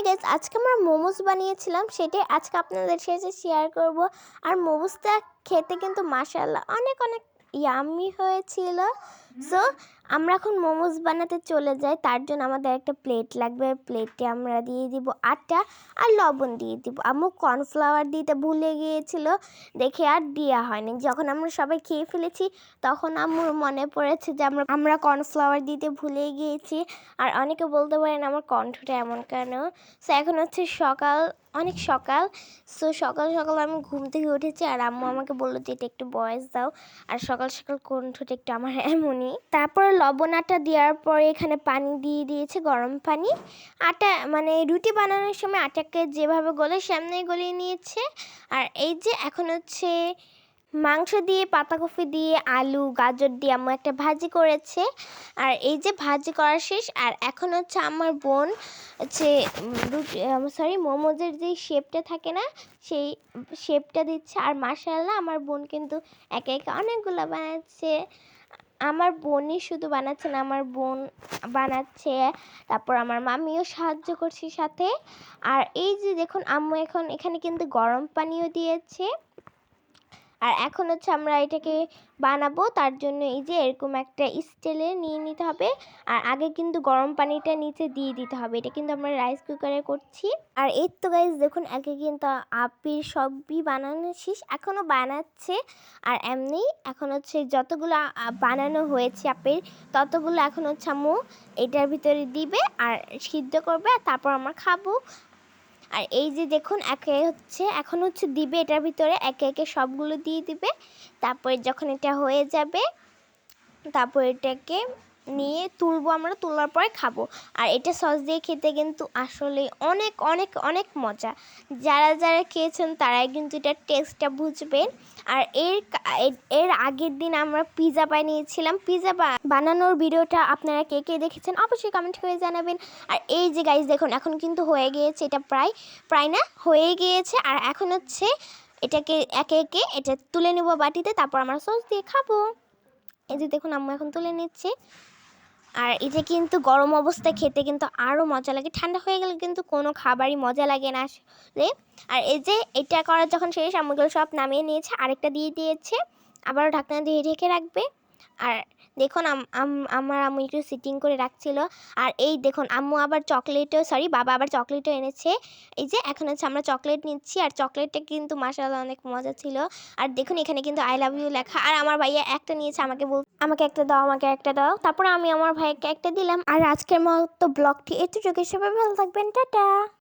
High guess আজকে আমরা মোমোস বানিয়েছিলাম, সেটাই আজকে আপনাদের সাথে শেয়ার করব। আর মোমোসটা খেতে কিন্তু মাসাল্লাহ অনেক অনেক ইয়ামি হয়েছিল। সো আমরা এখন মোমোস বানাতে চলে যাই। তার জন্য আমাদের একটা প্লেট লাগবে। প্লেটে আমরা দিয়ে দিব আটা আর লবণ দিয়ে দিব। আম্মু কর্নফ্লাওয়ার দিতে ভুলে গিয়েছিল। দেখে আর দেওয়া হয়নি। যখন আমরা সবাই খেয়ে ফেলেছি, তখন আম্মুর মনে পড়েছে যে আমরা আমরা কর্নফ্লাওয়ার দিতে ভুলে গিয়েছি। আর অনেকে বলতে পারেন আমার কণ্ঠটা এমন কেন? সো এখন হচ্ছে সকাল, অনেক সকাল। সো সকাল সকাল আমি ঘুম থেকে উঠেছি আর আম্মু আমাকে বলল যে এটা একটু বয়স দাও। আর সকাল সকাল কণ্ঠটা একটু আমার এমনই তারপরে লবণ আটা দেওয়ার পরে এখানে পানি দিয়ে দিয়েছে গরম পানি। আটা মানে রুটি বানানোর সময় আটাকে যেভাবে গলে সামনেই গলিয়ে নিয়েছে। আর এই যে এখন হচ্ছে মাংস দিয়ে, পাতাকপি দিয়ে, আলু, গাজর দিয়ে আম্মু একটা ভাজি করেছে। আর এই যে ভাজি করা শেষ, আর এখন হচ্ছে আমার বোন হচ্ছে সরি মোমোজের যে শেপটা থাকে না, সেই শেপটা দিচ্ছে। আর মাসাল্লাহ আমার বোন কিন্তু একে একে অনেকগুলো বানাচ্ছে। আমার বোনই শুধু বানাচ্ছে না আমার বোন বানাচ্ছে, তারপর আমার মামিও সাহায্য করছে সাথে। আর এই যে দেখুন, আম্মু এখন এখানে কিন্তু গরম পানিও দিয়েছে। আর এখন হচ্ছে আমরা এটাকে বানাবো, তার জন্য এই যে এরকম একটা স্টেলে নিয়ে নিতে হবে। আর আগে কিন্তু গরম পানিটা নিচে দিয়ে দিতে হবে, এটা কিন্তু আমরা রাইস কুকারে করছি। আর এর তো গাইজ দেখুন আগে কিন্তু আপির সবই বানানো শেষ, এখনও বানাচ্ছে। আর এমনি এখন হচ্ছে যতগুলো বানানো হয়েছে আপের ততগুলো এখন হচ্ছে আম্মু এটার ভিতরে দিবে আর সিদ্ধ করবে আর তারপর আমরা খাব। আর এই যে দেখুন, একে হচ্ছে, এখন হচ্ছে দিবে এটার ভিতরে, একে একে সবগুলো দিয়ে দিবে। তারপরে যখন এটা হয়ে যাবে, তারপর এটাকে নিয়ে তুলবো, আমরা তোলার পরে খাব। আর এটা সস দিয়ে খেতে কিন্তু আসলে অনেক অনেক অনেক মজা। যারা যারা খেয়েছেন তারাই কিন্তু এটার টেস্টটা বুঝবেন। আর এর এর আগের দিন আমরা পিৎজা বানিয়েছিলাম। পিৎজা বানানোর ভিডিওটা আপনারা কে কে দেখেছেন অবশ্যই কমেন্ট করে জানাবেন। আর এই যে গাইজ দেখুন, এখন কিন্তু হয়ে গিয়েছে এটা প্রায় প্রায় না হয়ে গিয়েছে। আর এখন হচ্ছে এটাকে একে একে এটা তুলে নেব বাটিতে, তারপর আমরা সস দিয়ে খাব। এই যে দেখুন, আম্মু এখন তুলে নিচ্ছে। আর এটা কিন্তু গরম অবস্থায় খেতে কিন্তু আরও মজা লাগে। ঠান্ডা হয়ে গেলে কিন্তু কোনো খাবারই মজা লাগে না আসলে। আর এই যে এটা করার যখন শেষ আমগুলো সব নামিয়ে নিয়েছে, আরেকটা দিয়ে দিয়েছে। আবারও ঢাকনা দিয়ে ঢেকে রাখবে। আর দেখুন আমার আম্মু একটু সিটিং করে রাখছিল। আর এই দেখুন, আম্মু আবার চকলেটও সরি বাবা আবার চকলেটও এনেছে। এই যে, এখন হচ্ছে আমরা চকলেট নিচ্ছি। আর চকলেটটা কিন্তু মাসাল্লাহ অনেক মজা ছিল। আর দেখুন, এখানে কিন্তু আই লাভ ইউ লেখা। আর আমার ভাইয়া একটা নিয়েছে, আমাকে বল, আমাকে একটা দাও, আমাকে একটা দাও। তারপরে আমি আমার ভাইকে একটা দিলাম। আর আজকের মতো ব্লগটি এতটুকু সবাই ভালো থাকবেন। টাটা!